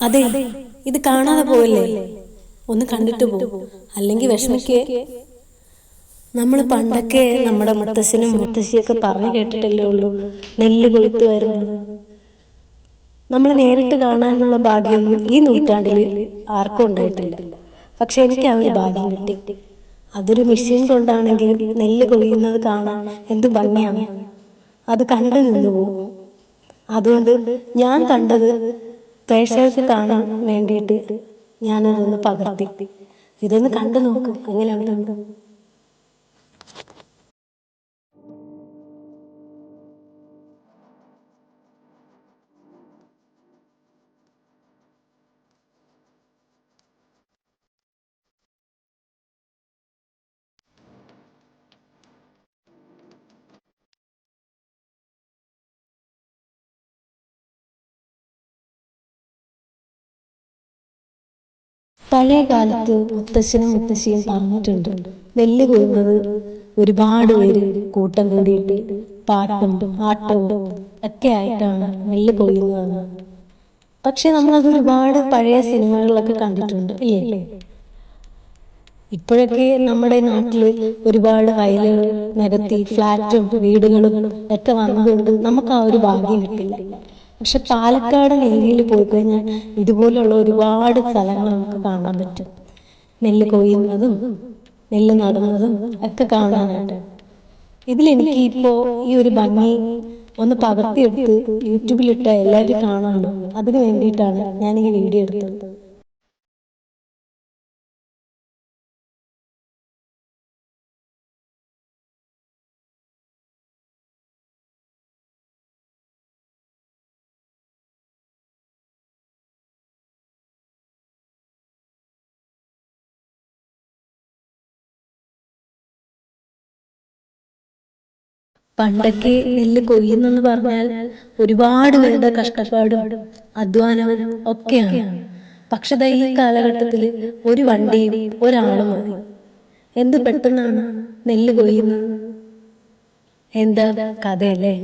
അതെ ഇത് കാണാതെ പോവല്ലേ ഒന്ന് കണ്ടിട്ട് പോകും അല്ലെങ്കിൽ വിഷമിക്കേ. നമ്മൾ പണ്ടൊക്കെ നമ്മുടെ മുത്തശ്ശനും മുത്തശ്ശിയൊക്കെ പറഞ്ഞു കേട്ടിട്ടല്ലേ ഉള്ളൂ. നെല്ല് കൊളുത്ത് വരുന്നത്. നമ്മൾ നേരിട്ട് കാണാനുള്ള ഭാഗ്യമൊന്നും ഈ നൂറ്റാണ്ടിൽ ആർക്കും ഉണ്ടായിട്ടില്ല. പക്ഷെ എനിക്ക് ആ ഒരു ഭാഗ്യം കിട്ടി. അതൊരു മെഷീൻ കൊണ്ടാണെങ്കിൽ നെല്ല് കൊഴിയുന്നത് കാണാൻ എന്ത് ഭംഗിയാണ്. അത് കണ്ടു നിന്ന് പോകും. അതുകൊണ്ട് ഞാൻ കണ്ടത് പ്രേക്ഷകർക്ക് കാണാൻ വേണ്ടിയിട്ട് ഞാനതൊന്ന് പകർത്തി. ഇതൊന്ന് കണ്ടു നോക്ക്. എങ്ങനെയുണ്ട്? പഴയ കാലത്ത് മുത്തശ്ശനും മുത്തശ്ശിയും പറഞ്ഞിട്ടുണ്ട്. നെല്ല് കൊയ്യുന്നത് ഒരുപാട് പേര് കൂട്ടം കൂടിയിട്ട് പാട്ടും ആട്ടവും ഒക്കെ ആയിട്ടാണ് നെല്ല് കൊയ്യുന്നതെന്ന്. പക്ഷെ നമ്മളത് ഒരുപാട് പഴയ സിനിമകളിലൊക്കെ കണ്ടിട്ടുണ്ട് അല്ലേ? ഇപ്പോഴൊക്കെ നമ്മുടെ നാട്ടിൽ ഒരുപാട് വയലുകൾ നിരത്തി ഫ്ലാറ്റും വീടുകളും ഒക്കെ വന്നതുകൊണ്ട് നമുക്ക് ആ ഒരു ഭാഗ്യം കിട്ടില്ല. പക്ഷെ പാലക്കാട് ഏരിയയിൽ പോയി കഴിഞ്ഞാൽ ഇതുപോലുള്ള ഒരുപാട് സ്ഥലങ്ങൾ നമുക്ക് കാണാൻ പറ്റും. നെല്ല് കൊയ്യുന്നതും നെല്ല് നടുന്നതും ഒക്കെ കാണാനായിട്ട്. ഇതിലെനിക്ക് ഇപ്പോ ഈ ഒരു ഭംഗി ഒന്ന് പകർത്തിയെടുത്ത് യൂട്യൂബിലിട്ട എല്ലാവരും കാണാനുണ്ടോ. അതിന് വേണ്ടിയിട്ടാണ് ഞാൻ ഈ വീഡിയോ എടുത്തത്. പണ്ടൊക്കെ നെല്ല് കൊയ്യുന്നെന്ന് പറഞ്ഞാൽ ഒരുപാട് പേരുടെ കഷ്ടപ്പാടും അധ്വാനവും ഒക്കെയാണ്. പക്ഷെ ഈ കാലഘട്ടത്തിൽ ഒരു വണ്ടിയും ഒരാളും മതി. എന്ത് പെട്ടെന്നാണ് നെല്ല് കൊയ്യുന്നത്? എന്താ കഥയല്ലേ?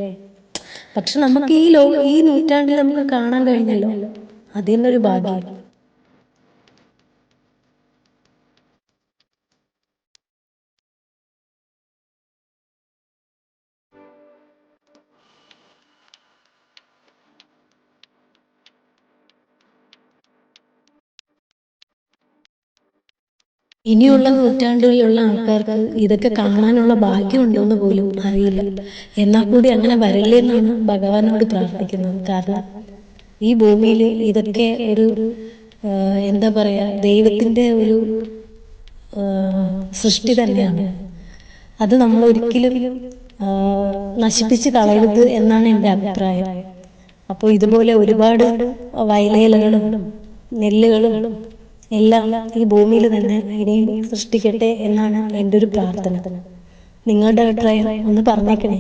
പക്ഷെ നമുക്ക് ഈ ലോ ഈ നൂറ്റാണ്ടിൽ നമുക്ക് കാണാൻ കഴിഞ്ഞല്ലോ. അതിനൊരു ഭാഗ്യം. ഇനിയുള്ള നൂറ്റാണ്ടുകളിലുള്ള ആൾക്കാർക്ക് ഇതൊക്കെ കാണാനുള്ള ഭാഗ്യം ഭാഗ്യമുണ്ടോന്ന് പോലും അറിയില്ല. എന്നാൽ കൂടി അങ്ങനെ വരില്ലേ എന്നാണ് ഭഗവാനോട് പ്രാർത്ഥിക്കുന്നത്. കാരണം ഈ ഭൂമിയിൽ ഇതൊക്കെ ഒരു എന്താ പറയാ ദൈവത്തിന്റെ ഒരു സൃഷ്ടി തന്നെയാണ്. അത് നമ്മൾ ഒരിക്കലും നശിപ്പിച്ച് കളയരുത് എന്നാണ് എന്റെ അഭിപ്രായം. അപ്പോൾ ഇതുപോലെ ഒരുപാട് വയലേലകളും നെല്ലുകളും എല്ലാം ഈ ഭൂമിയിൽ തന്നെ ഇനിയും സൃഷ്ടിക്കട്ടെ എന്നാണ് എന്റെ ഒരു പ്രാർത്ഥന. നിങ്ങളുടെ അഭിപ്രായം ഒന്ന് പറഞ്ഞേക്കണേ.